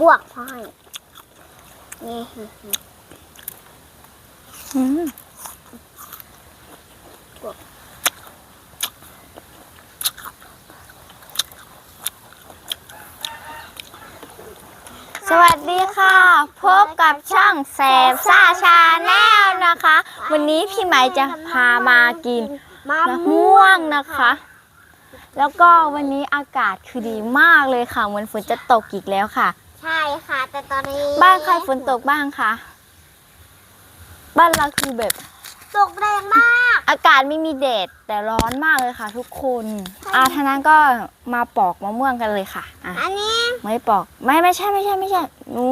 บวกพ่อยนี่อืมสวัสดีค่ะ พบกับช่องแสบซ่าชาแนลนะคะ วันนี้พี่ไหมจะพามากินมะมะม่วงนะคะ แล้วก็วันนี้อากาศคือดีมากเลยค่ะเหมือนฝนจะตกอีกแล้วค่ะ ใช่ค่ะ แต่ตอนนี้บ้านใครฝนตกบ้างคะบ้านเราคือแบบ ตกแรงมาก อากาศไม่มีแดดแต่ร้อนมากเลยค่ะ ทุกคนอ่าท่านั้นก็มาปอกมะม่วงกันเลยค่ะอะอันนี้ไม่ปอก ไม่ไม่ใช่ไม่ใช่ไม่ใช่หนู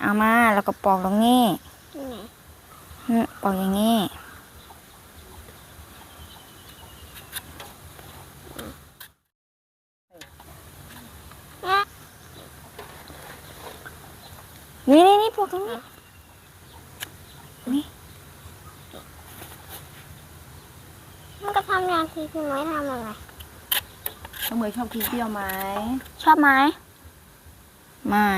เอามาแล้วก็ปอกตรงนี้นี่ไงอืมปอกอย่างนี้ นี่นี่นี่ปอกตรงนี้มันก็ทำอย่างที่พี่ไม้ทำอะไรน้องเมย์ชอบกินเปรี้ยวไหมชอบไหมไม่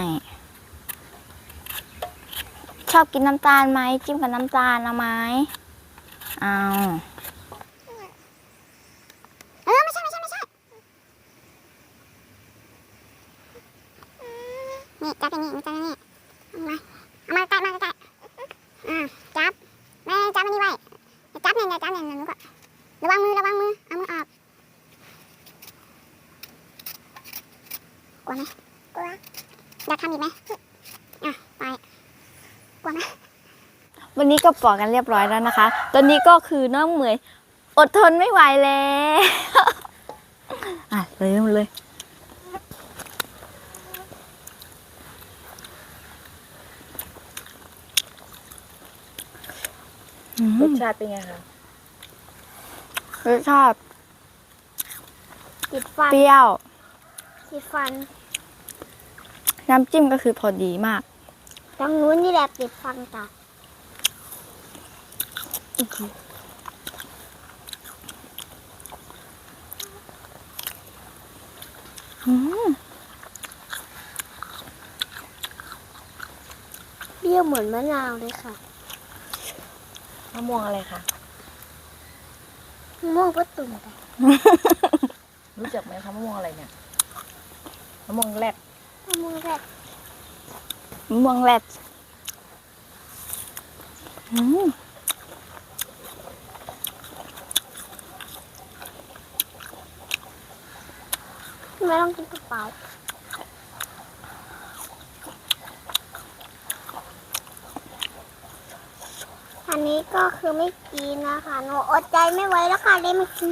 ชอบกินน้ำตาลไหมจิ้มกับน้ำตาลเอาไหมเอาเออไม่ใช่ไม่ใช่ไม่ใช่นี่จับอย่างนี้นี่จับอย่างนี้ เอามาเอามาใกล้มาใกล้อ่าจับแม่จับอันนี้ไว้อย่าจับเนี่ยอย่าจับเนี่ยหนูก็ระวังมือระวังมือเอามือออกกลัวไหมกลัวอยากทำอีกไหมอะไปกลัวไหมวันนี้ก็ปอกกันเรียบร้อยแล้วนะคะ ตอนนี้ก็คือน้องเหมยอดทนไม่ไหวแล้ว อะเริ่มเลย รสชาติเป็นไงคะรสชาติติดฟันเปรี้ยว ติดฟัน น้ำจิ้มก็คือพอดีมากตรงนู้นนี่แหละติดฟันจ้ะอืมเปรี้ยวเหมือนมะนาวเลยค่ะ มะม่วงอะไรคะมะม่วงก็ตุ่มไปรู้จักไหมคะมะม่วงอะไรเนี่ยมะม่วงแรดมะม่วงแรกมะม่วงแรดอืมไม่ต้องกินกระเป๋าอันนี้ ก็คือไม่กินนะคะหนูอดใจไม่ไหวแล้วค่ะเลยไม่กิน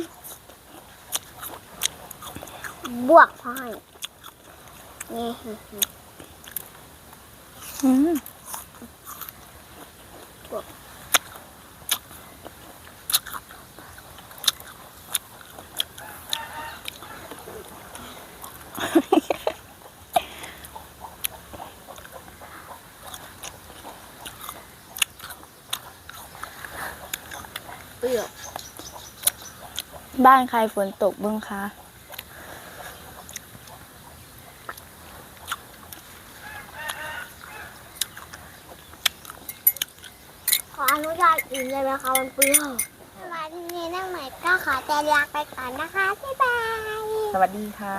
บวกพ่อยนี่ รี้ยว บ้านใครฝนตกบ้างคะขออนุญาตอิ่มเลยไหมคะมันเปรี้ยววันนี้นั่งใหม่ก็ขอแต่ลาไปก่อนนะคะ บ๊ายบาย สวัสดีค่ะ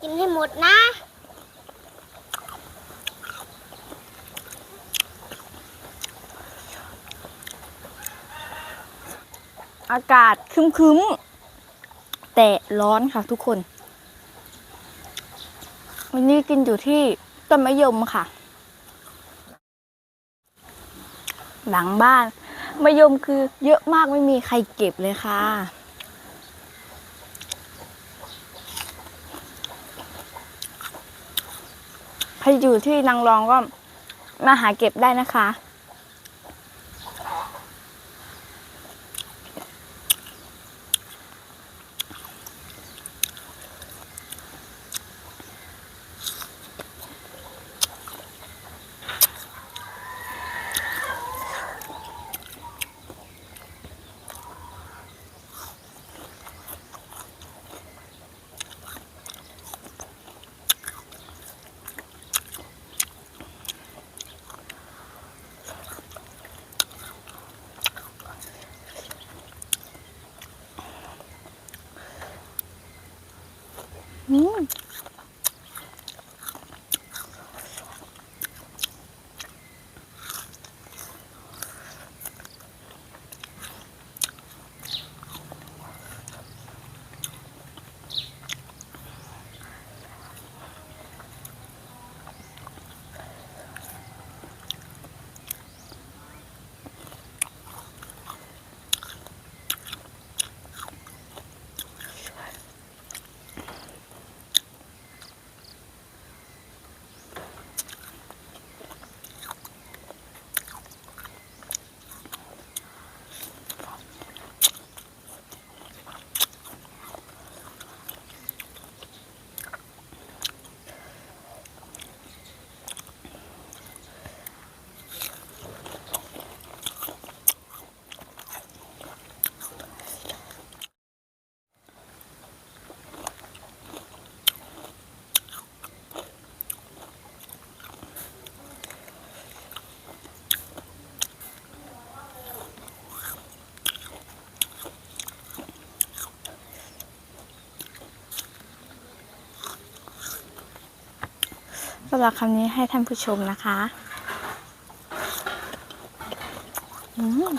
กินให้หมดนะ อากาศครึ้มๆ แต่ร้อนค่ะทุกคน วันนี้กินอยู่ที่ต้นมะยมค่ะ หลังบ้านมะยมคือเยอะมากไม่มีใครเก็บเลยค่ะ ใครอยู่ที่นางรองก็มาหาเก็บได้นะคะ อืม สำหรับคำนี้ให้ท่านผู้ชมนะคะ อืม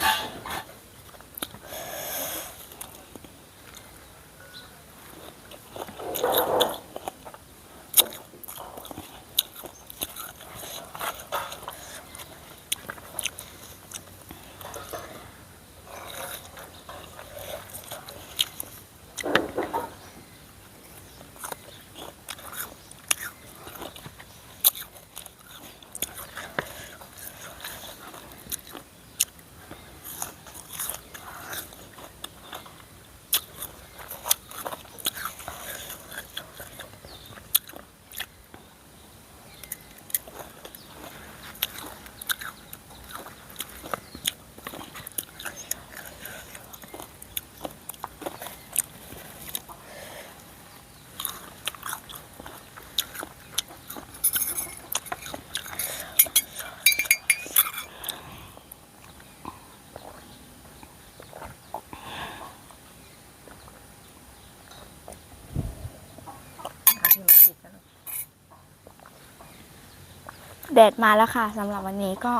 แดดมาแล้วค่ะสำหรับวันนี้ก็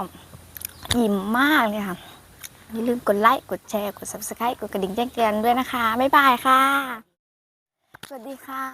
อิ่มมากเลยค่ะ อย่าลืมกดไลค์กดแชร์ กด subscribe กดกระดิ่งแจ้งเตือนด้วยนะคะ บ๊ายบายค่ะ สวัสดีค่ะ